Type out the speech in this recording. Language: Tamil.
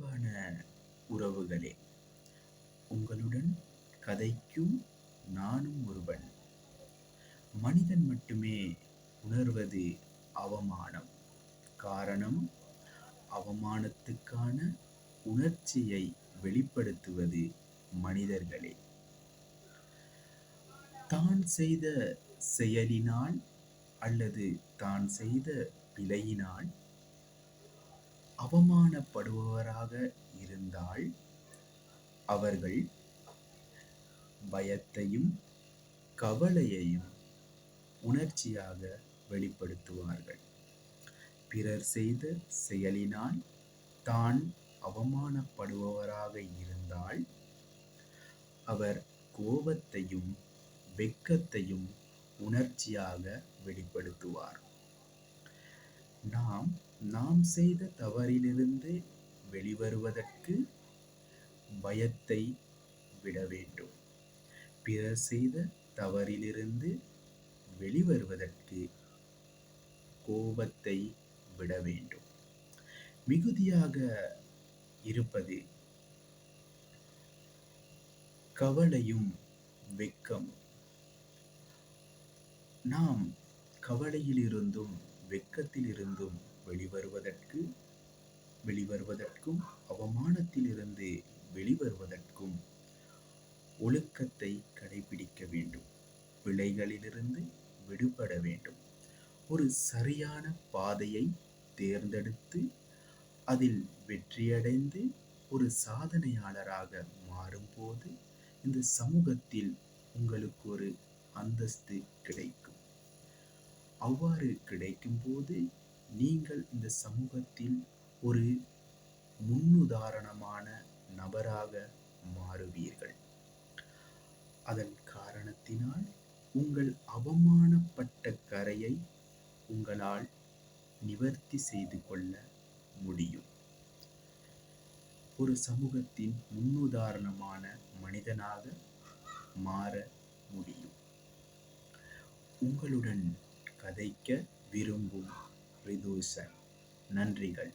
அன்பான உறவுகளே உங்களுடன் கதைக்கும் நானும் ஒருவன். மனிதன் மட்டுமே உணர்வது அவமானம். காரணம் அவமானத்துக்கான உணர்ச்சியை வெளிப்படுத்துவது மனிதர்களே. தான் செய்த செயலினால் அல்லது தான் செய்த பிழையினால் அவமானப்படுபவராக இருந்தால் அவர்கள் பயத்தையும் கவலையையும் உணர்ச்சியாக வெளிப்படுத்துவார்கள். பிறர் செய்த செயலினால் தான் அவமானப்படுபவராக இருந்தால் அவர் கோபத்தையும் வெக்கத்தையும் உணர்ச்சியாக வெளிப்படுத்துவார். நாம் நாம் செய்த தவறிலிருந்து வெளிவருவதற்கு பயத்தை விட வேண்டும். பிறர் செய்த தவறிலிருந்து வெளிவருவதற்கு கோபத்தை விட வேண்டும். மிகுதியாக இருப்பது கவலையும் வெக்கம் நாம் கவலையிலிருந்தும் வெக்கத்திலிருந்தும் வெளிவருவதற்கு வெளிவருவதற்கும் அவமானத்திலிருந்து வெளிவருவதற்கும் ஒழுக்கத்தை கடைபிடிக்க வேண்டும். பிழைகளிலிருந்து விடுபட வேண்டும். ஒரு சரியான பாதையை தேர்ந்தெடுத்து அதில் வெற்றியடைந்து ஒரு சாதனையாளராக மாறும்போது இந்த சமூகத்தில் உங்களுக்கு ஒரு அந்தஸ்து கிடைக்கும். அவ்வாறு கிடைக்கும்போது நீங்கள் இந்த சமூகத்தில் ஒரு முன்னுதாரணமான நபராக மாறுவீர்கள். அதன் காரணத்தினால் உங்கள் அவமானப்பட்ட கரையை உங்களால் நிவர்த்தி செய்து கொள்ள முடியும். ஒரு சமூகத்தின் முன்னுதாரணமான மனிதனாக மாற முடியும். உங்களுடன் கதைக்க விரும்பும் ரிதூசன் நன்றிகள்.